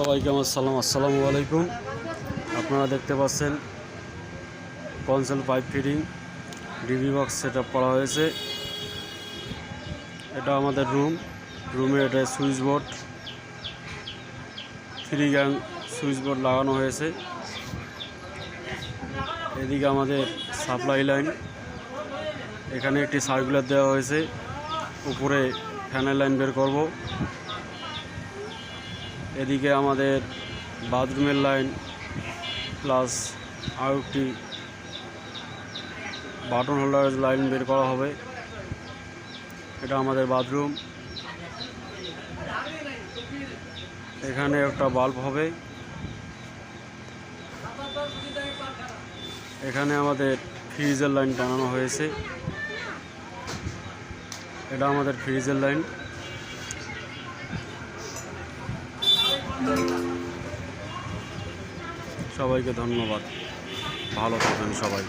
সবাইকে আমার সালাম। আসসালামু আলাইকুম। আপনারা দেখতে পাচ্ছেন conceal pipe fitting, DB box set করা হয়েছে। এটা আমাদের রুম। রুমে এটা switch board, three gang switch board লাগানো হয়েছে। এদিকে আমাদের সাপ্লাই লাইন। এখানে একটি সার্কুলার দেওয়া হয়েছে। উপরে ফ্যানের লাইন বের করব। এদিকে আমাদের বাথরুমের লাইন, প্লাস আরও একটি বাটন হোল্ডারের লাইন বের করা হবে। এটা আমাদের বাথরুম। এখানে একটা বাল্ব হবে। এখানে আমাদের ফ্রিজের লাইন টানানো হয়েছে। এটা আমাদের ফ্রিজের লাইন। সবাইকে ধন্যবাদ। ভালো থাকবেন সবাই।